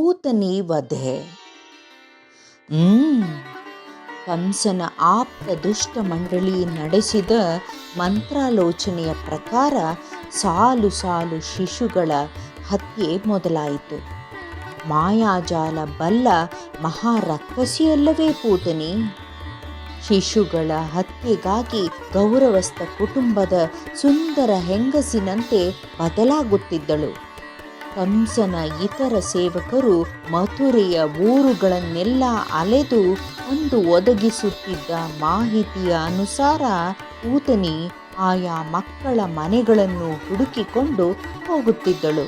ಪೂತನಿ ವಧೆ. ಕಂಸನ ಆಪ್ತ ದುಷ್ಟ ಮಂಡಳಿ ನಡೆಸಿದ ಮಂತ್ರಾಲೋಚನೆಯ ಪ್ರಕಾರ ಸಾಲು ಸಾಲು ಶಿಶುಗಳ ಹತ್ಯೆ ಮೊದಲಾಯಿತು. ಮಾಯಾಜಾಲ ಬಲ್ಲ ಮಹಾರಕ್ಕಸಿಯಲ್ಲವೇ ಪೂತನಿ ಶಿಶುಗಳ ಹತ್ಯೆಗಾಗಿ ಗೌರವಸ್ಥ ಕುಟುಂಬದ ಸುಂದರ ಹೆಂಗಸಿನಂತೆ ಬದಲಾಗುತ್ತಿದ್ದಳು. ಕಂಸನ ಇತರ ಸೇವಕರು ಮಥುರೆಯ ಊರುಗಳನ್ನೆಲ್ಲ ಅಲೆದು ಒಂದು ಒದಗಿಸುತ್ತಿದ್ದ ಮಾಹಿತಿಯ ಅನುಸಾರ ಊತನಿ ಆಯಾ ಮಕ್ಕಳ ಮನೆಗಳನ್ನು ಹುಡುಕಿಕೊಂಡು ಹೋಗುತ್ತಿದ್ದಳು.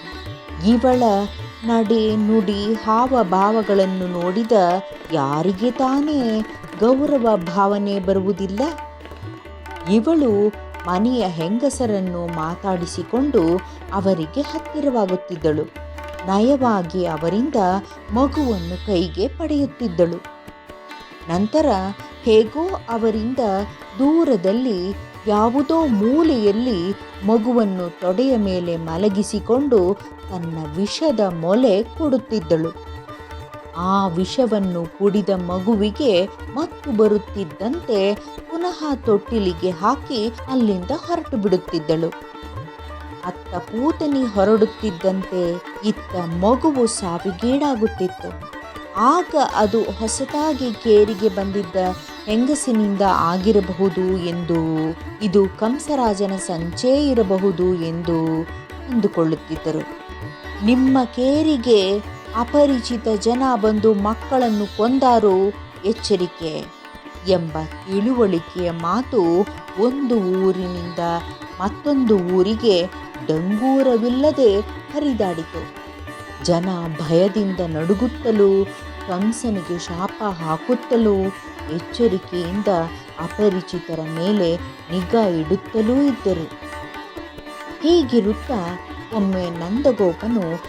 ಇವಳ ನಡೆ ನುಡಿ ಹಾವಭಾವಗಳನ್ನು ನೋಡಿದ ಯಾರಿಗೆ ತಾನೇ ಗೌರವ ಭಾವನೆ ಬರುವುದಿಲ್ಲ? ಇವಳು ಮನೆಯ ಹೆಂಗಸರನ್ನು ಮಾತಾಡಿಸಿಕೊಂಡು ಅವರಿಗೆ ಹತ್ತಿರವಾಗುತ್ತಿದ್ದಳು. ನಯವಾಗಿ ಅವರಿಂದ ಮಗುವನ್ನು ಕೈಗೆ ಪಡೆಯುತ್ತಿದ್ದಳು. ನಂತರ ಹೇಗೋ ಅವರಿಂದ ದೂರದಲ್ಲಿ ಯಾವುದೋ ಮೂಲೆಯಲ್ಲಿ ಮಗುವನ್ನು ತೊಡೆಯ ಮೇಲೆ ಮಲಗಿಸಿಕೊಂಡು ತನ್ನ ವಿಷದ ಮೊಲೆ ಕೊಡುತ್ತಿದ್ದಳು. ಆ ವಿಷವನ್ನು ಕುಡಿದ ಮಗುವಿಗೆ ಮತ್ತು ಬರುತ್ತಿದ್ದಂತೆ ಪುನಃ ತೊಟ್ಟಿಲಿಗೆ ಹಾಕಿ ಅಲ್ಲಿಂದ ಹೊರಟು ಬಿಡುತ್ತಿದ್ದಳು. ಅತ್ತ ಪೂತನಿ ಹೊರಡುತ್ತಿದ್ದಂತೆ ಇತ್ತ ಮಗುವು ಸಾವಿಗೀಡಾಗುತ್ತಿತ್ತು. ಆಗ ಅದು ಹೊಸದಾಗಿ ಕೇರಿಗೆ ಬಂದಿದ್ದ ಹೆಂಗಸಿನಿಂದ ಆಗಿರಬಹುದು ಎಂದು, ಇದು ಕಂಸರಾಜನ ಸಂಚೇ ಇರಬಹುದು ಎಂದು ಅಂದುಕೊಳ್ಳುತ್ತಿದ್ದರು. ನಿಮ್ಮ ಕೇರಿಗೆ ಅಪರಿಚಿತ ಜನ ಬಂದು ಮಕ್ಕಳನ್ನು ಕೊಂದಾರು ಎಚ್ಚರಿಕೆ ಎಂಬ ತಿಳುವಳಿಕೆಯ ಮಾತು ಒಂದು ಊರಿನಿಂದ ಮತ್ತೊಂದು ಊರಿಗೆ ಡಂಗೂರವಿಲ್ಲದೆ ಹರಿದಾಡಿತು. ಜನ ಭಯದಿಂದ ನಡುಗುತ್ತಲೂ, ಕಂಸನಿಗೆ ಶಾಪ ಹಾಕುತ್ತಲೂ, ಎಚ್ಚರಿಕೆಯಿಂದ ಅಪರಿಚಿತರ ಮೇಲೆ ನಿಗಾ ಇಡುತ್ತಲೂ ಇದ್ದರು. ಹೀಗಿರುತ್ತಾ ಒಮ್ಮೆ ನಂದಗೋಪನು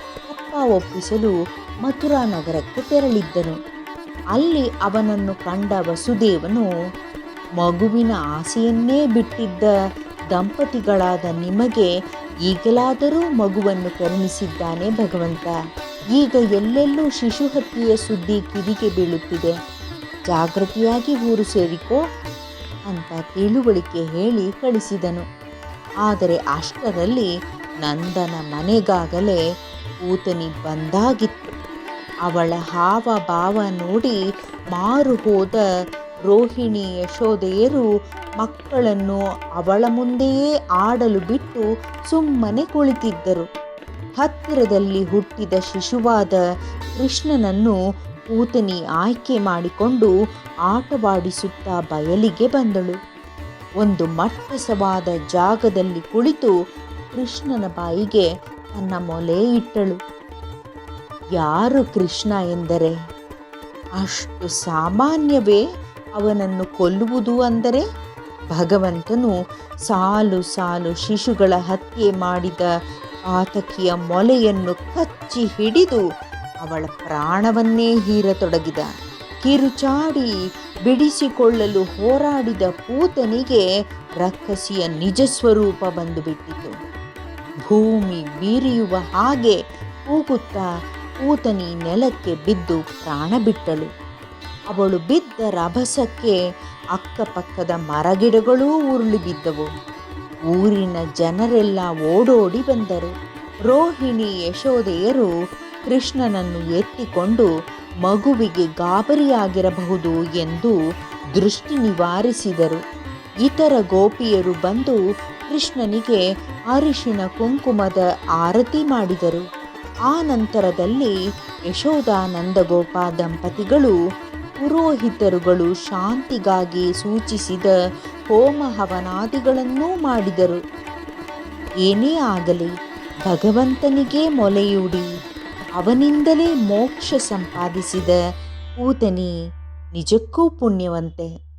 ಒಪ್ಪಿಸಲು ಮಥುರಾ ನಗರಕ್ಕೆ ತೆರಳಿದ್ದನು. ಅಲ್ಲಿ ಅವನನ್ನು ಕಂಡ ವಸುದೇವನು ಮಗುವಿನ ಆಸೆಯನ್ನೇ ಬಿಟ್ಟಿದ್ದ ದಂಪತಿಗಳಾದ ನಿಮಗೆ ಈಗಲಾದರೂ ಮಗುವನ್ನು ಕರುಣಿಸಿದ್ದಾನೆ ಭಗವಂತ. ಈಗ ಎಲ್ಲೆಲ್ಲೂ ಶಿಶು ಹತ್ಯೆಯ ಸುದ್ದಿ ಕಿವಿಗೆ ಬೀಳುತ್ತಿದೆ. ಜಾಗೃತಿಯಾಗಿ ಊರು ಸೇರಿಕೋ ಅಂತ ತಿಳುವಳಿಕೆ ಹೇಳಿ ಕಳಿಸಿದನು. ಆದರೆ ಅಷ್ಟರಲ್ಲಿ ನಂದನ ಮನೆಗಾಗಲೇ ಕೂತನಿ ಬಂದಾಗಿತ್ತು. ಅವಳ ಹಾವ ಭಾವ ನೋಡಿ ಮಾರು ಹೋದ ರೋಹಿಣಿ ಯಶೋದೆಯರು ಮಕ್ಕಳನ್ನು ಅವಳ ಮುಂದೆಯೇ ಆಡಲು ಬಿಟ್ಟು ಸುಮ್ಮನೆ ಕುಳಿತಿದ್ದರು. ಹತ್ತಿರದಲ್ಲಿ ಹುಟ್ಟಿದ ಶಿಶುವಾದ ಕೃಷ್ಣನನ್ನು ಕೂತನಿ ಆಯ್ಕೆ ಮಾಡಿಕೊಂಡು ಆಟವಾಡಿಸುತ್ತಾ ಬಯಲಿಗೆ ಬಂದಳು. ಒಂದು ಮಟ್ಟಸವಾದ ಜಾಗದಲ್ಲಿ ಕುಳಿತು ಕೃಷ್ಣನ ಬಾಯಿಗೆ ತನ್ನ ಮೊಲೆ ಇಟ್ಟಳು. ಯಾರು ಕೃಷ್ಣ ಎಂದರೆ? ಅಷ್ಟು ಸಾಮಾನ್ಯವೇ ಅವನನ್ನು ಕೊಲ್ಲುವುದು ಅಂದರೆ? ಭಗವಂತನು ಸಾಲು ಸಾಲು ಶಿಶುಗಳ ಹತ್ಯೆ ಮಾಡಿದ ಆತಕಿಯ ಮೊಲೆಯನ್ನು ಕಚ್ಚಿ ಹಿಡಿದು ಅವಳ ಪ್ರಾಣವನ್ನೇ ಹೀರತೊಡಗಿದ. ಕಿರುಚಾಡಿ ಬಿಡಿಸಿಕೊಳ್ಳಲು ಹೋರಾಡಿದ ಪೂತನಿಗೆ ರಕ್ಕಸಿಯ ನಿಜ ಸ್ವರೂಪ ಬಂದುಬಿಟ್ಟಿತು. ಭೂಮಿ ಬೀರಿಯುವ ಹಾಗೆ ಕೂಗುತ್ತಾ ಕೂತನಿ ನೆಲಕ್ಕೆ ಬಿದ್ದು ಪ್ರಾಣ ಬಿಟ್ಟಳು. ಅವಳು ಬಿದ್ದ ರಭಸಕ್ಕೆ ಅಕ್ಕಪಕ್ಕದ ಮರಗಿಡಗಳೂ ಉರುಳಿ ಬಿದ್ದವು. ಊರಿನ ಜನರೆಲ್ಲ ಓಡೋಡಿ ಬಂದರು. ರೋಹಿಣಿ ಯಶೋದೆಯರು ಕೃಷ್ಣನನ್ನು ಎತ್ತಿಕೊಂಡು ಮಗುವಿಗೆ ಗಾಬರಿಯಾಗಿರಬಹುದು ಎಂದು ದೃಷ್ಟಿ ನಿವಾರಿಸಿದರು. ಇತರ ಗೋಪಿಯರು ಬಂದು ಕೃಷ್ಣನಿಗೆ ಅರಿಶಿನ ಕುಂಕುಮದ ಆರತಿ ಮಾಡಿದರು. ಆ ನಂತರದಲ್ಲಿ ಯಶೋದಾನಂದಗೋಪ ದಂಪತಿಗಳು, ಪುರೋಹಿತರುಗಳು ಶಾಂತಿಗಾಗಿ ಸೂಚಿಸಿದ ಹೋಮ ಹವನಾದಿಗಳನ್ನೂ ಮಾಡಿದರು. ಏನೇ ಆಗಲಿ, ಭಗವಂತನಿಗೇ ಮೊಲೆಯೂಡಿ, ಅವನಿಂದಲೇ ಮೋಕ್ಷ ಸಂಪಾದಿಸಿದ ಪೂತನಿ ನಿಜಕ್ಕೂ ಪುಣ್ಯವಂತೆ.